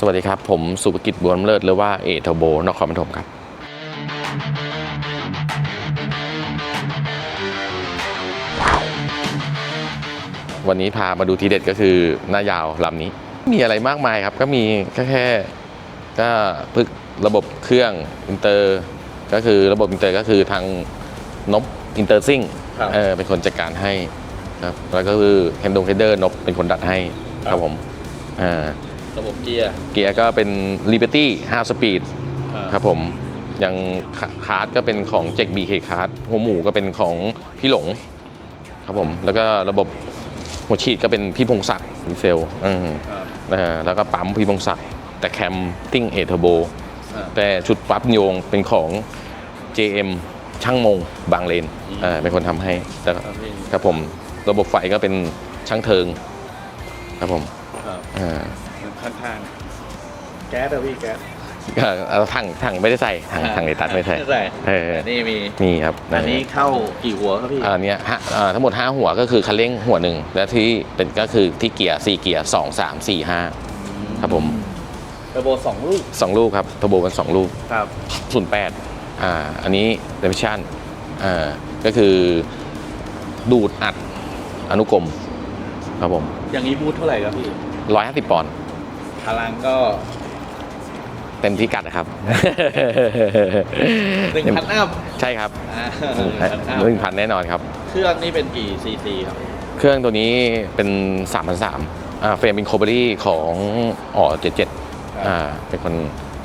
สวัสดีครับ ผมสุภกิจบัวลำเลิศหรือว่าเอทโบนครปฐมครับวันนี้พามาดูทีเด็ดก็คือหน้ายาวลำนี้ มีอะไรมากมายครับ ก็มีแค่แค่ก็พึกระบบเครื่องอินเตอร์ ก็คือระบบอินเตอร์ก็คือทางนบอินเตอร์ซิ่งครับเออเป็นคนจัดการให้ครับแล้วก็คือเฮนดงเฮดเดอร์นบเป็นคนดัดให้ครับผมอ่า ระบบเกียร์เกียร์ก็เป็น Liberty 5 Speed ครับผมยังคาคาร์ดก็เป็นของเจ k BK คาร์ดหัวหมูก็เป็นของพี่หลงครับผมแล้วก็ระบบหัวฉีดก็เป็นพี่พงศักดิ์ดีเซลอืมครับเออแล้วก็ปั๊มพี่พงศักดิ์แต่แคมติ้งเอเทอร์โบอ่าแต่ชุดปั๊บโยงเป็นของ JM ช่างมงบางเลนอืมเออเป็นคนทำให้แต่ครับพี่ครับผม ระบบไฟก็เป็นช่างเทิง ครับผมครับอ่า ข้างข้างๆแก๊สอะพี่แก๊สก็เอาถังถังไม่ได้ใส่ถังถังในตัดไม่ใส่ใส่เออแต่นี่มีมีครับอันนี้เข้ากี่หัวครับพี่อันเนี้ยฮะอ่าทั้งหมด 5 หัวก็คือคันเร่งหัวหนึ่งและที่เป็นก็คือที่เกียร์4เกียร์2 3 4 5 ครับผมเทอร์โบสองลูก2ลูกครับทโบกัน2ลูกครับ08อ่าอันนี้เดมิชันอ่าก็คือดูดอัดอนุกรมครับผม อย่างนี้บูทเท่าไหร่ครับพี่150ปอนด์ พลังก็เต็มที่กัดนะครับ หนึ่งพันอัพใช่ครับอ่าหนึ่งพันแน่นอนครับ เครื่องนี่เป็นกี่ซีซีครับเครื่องตัวนี้เป็น3,300อ่าเฟรมเป็นโคเบอรี่ของอ๋อ77อ่าเป็นคน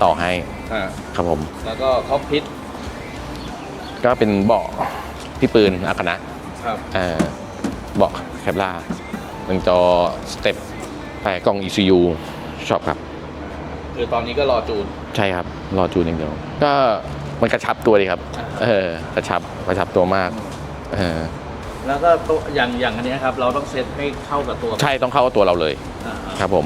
ต่อให้อ่าครับผม แล้วก็คอกพิทก็เป็นเบาะพี่ปืนอากานะครับ อ่าเบาะแคปล่าหนึ่งจอสเต็ปแปะกล้อง ECU ชอบครับ คือตอนนี้ก็รอจูน ใช่ครับ รอจูนอย่างเดียว ก็มันกระชับตัวดีครับ เออกระชับกระชับตัวมาก เออ แล้วก็ตัวอย่างอย่างอันเนี้ยครับ เราต้องเซตให้เข้ากับตัวใช่ต้องเข้ากับตัวเราเลยอ่าครับผม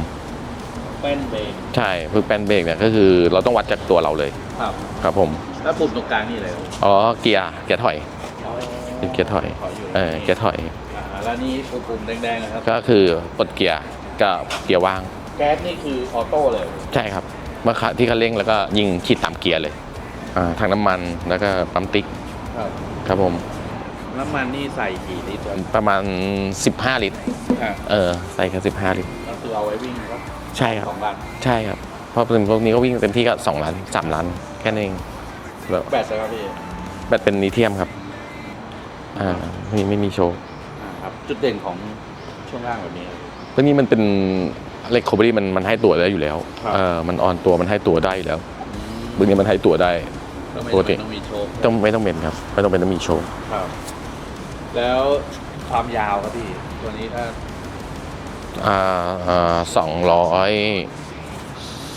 แป้นเบรกใช่พึกแป้นเบรกเนี่ยก็คือเราต้องวัดจากตัวเราเลย ครับ ครับผม แล้วปุ่มตรงกลางนี่อะไรครับอ๋อเกียร์เกียร์ถอยเป็นเกียร์ถอย ขออยู่เออเกียร์ถอย อ่าแล้วนี่ปุ่มแดงๆนะครับ ก็คือปลดเกียร์กับเกียร์ว่าง แก๊สนี่คือออโต้เลย ใช่ครับเมื่อขาที่คันเร่งแล้วก็ยิงขีดตามเกียร์เลยอ่าทางน้ำมันแล้วก็ปั๊มติ๊กครับ ครับผมน้ำมันนี่ใส่กี่ลิตรครับประมาณ 15 ลิตร อ่าเออใส่แค่15 ลิตร ก็คือเอาไว้วิ่งครับใช่ครับ สองลันใช่ครับ เพราะเป็นพวกนี้ก็วิ่งเต็มที่ก็2ล้าน3ล้านแค่นั้นเองแบบแบตนะครับพี่แบตเป็นลิเทียมครับอ่าไม่ไม่มีโชว์อ่าครับ จุดเด่นของช่วงล่างแบบนี้ครับตัวนี้มันเป็น เหล็กโคเบอรี่มันมันให้ตัวได้อยู่แล้วครับ เออมันออนตัวมันให้ตัวได้อยู่แล้วตัวนี้มันให้ตัวได้ก็ไม่ปกติจำเป็นต้องมีโชว์ต้องไม่ต้องเป็นครับ ไม่ต้องเป็นต้องมีโชว์ครับ แล้วความยาวครับพี่ตัวนี้ถ้าอ่าอ่าสองร้อย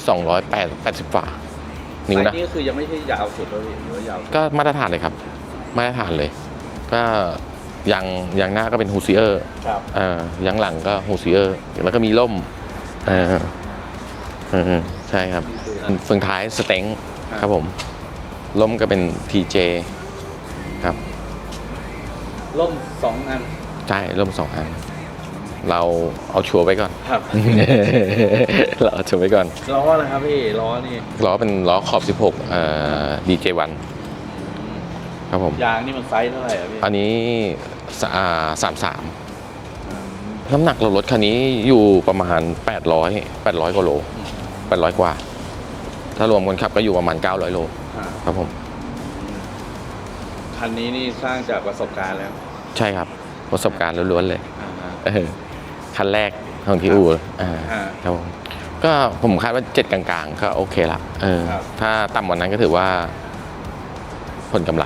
สองร้อยแปดแปดสิบฝ่านิ้วนะไซส์นี่คือยังไม่ใช่ยาวสุดแล้วพี่หรือว่ายาวสุดก็มาตรฐานเลยครับ มาตรฐานเลย ก็ยางยางหน้าก็เป็นฮูซิเออร์ครับอ่ายางหลังก็ฮูซิเออร์แล้วก็มีล่ม อ่าอืมใช่ครับนี่คือเฟืองท้ายสเต็งครับผมล่มก็เป็น TJ ครับ ล่มสองอัน ใช่ ล่มสองอัน เราเอาชัวร์ไว้ก่อนครับ เราเอาชัวร์ไว้ก่อน ล้ออะไรครับพี่ ล้อนี่ ล้อเป็นล้อขอบ 16เอ่อ DJ1 ครับผม ยางนี่มันไซส์เท่าไหร่อะพี่ อันนี้สอ่าสามสาม น้ำหนักเรารถคันนี้อยู่ประมาณ 800 800กว่าโล800 กว่า ถ้ารวมคนขับก็อยู่ประมาณ 900 โลอ่าครับผม คันนี้นี่สร้างจากประสบการณ์แล้วใช่ครับ ประสบการณ์ล้วนๆเลยอ่าฮะ เออคันแรกของที่อู่อ่าอ่าครับผมก็ผมคาดว่า7กลางๆ ก็โอเคละเออครับ ถ้าต่ำกว่านั้นก็ถือว่า ผลกำไร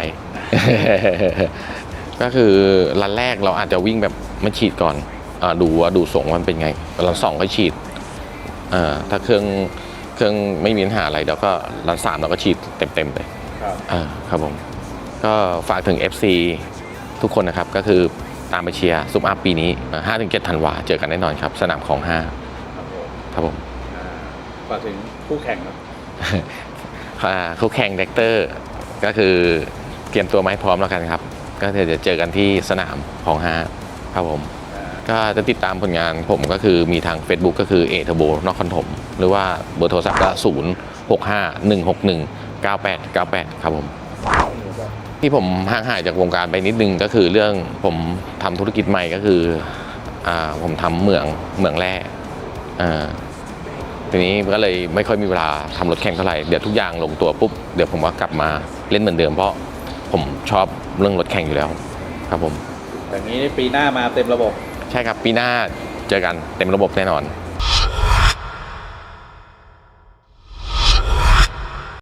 ก็คือรันแรกเราอาจจะวิ่งแบบไม่ฉีดก่อนอา ดูว่าดูส่งว่ามันเป็นไงรันสองก็ฉีดอ่าถ้าเครื่องเครื่องไม่มีปัญหาอะไรแล้วก็รันสามเราก็ฉีดเต็มๆเลยครับอ่าครับผมก็ฝากถึง FC ทุกคนนะครับก็คือตามไปเชียร์ซุปอัพปีนี้ห้าถึงเจ็ดธันวาเจอกันแน่นอนครับ สนามของห้าครับผมครับผมอ่าฝากถึงคู่แข่งครับอ่าคู่แข่งเด็กเตอร์ ก็คือเตรียมตัวมาให้พร้อมแล้วกันครับ ก็เดี๋ยวจะเจอกันที่สนามของห้าครับผมอ่า ก็จะติดตามผลงานผมก็คือมีทาง Facebook ก็คือเอทโบนอกคอนถม หรือว่าเบอร์โทรศัพท์ก็ 0 6 5 1 6 1 9 8 9 8 ครับผมที่ผมห่างหายจากวงการไปนิดนึงก็คือเรื่องผมทำธุรกิจใหม่ก็คืออ่าผมทำเหมืองเหมืองแร่อ่าทีนี้ก็เลยไม่ค่อยมีเวลาทำรถแข่งเท่าไหร่เดี๋ยวทุกอย่างลงตัวปุ๊บเดี๋ยวผมก็กลับมาเล่นเหมือนเดิมเพราะผมชอบเรื่องรถแข่งอยู่แล้ว ครับผมอย่างนี้ปีหน้ามาเต็มระบบ ใช่ครับปีหน้าเจอกันเต็มระบบแน่นอน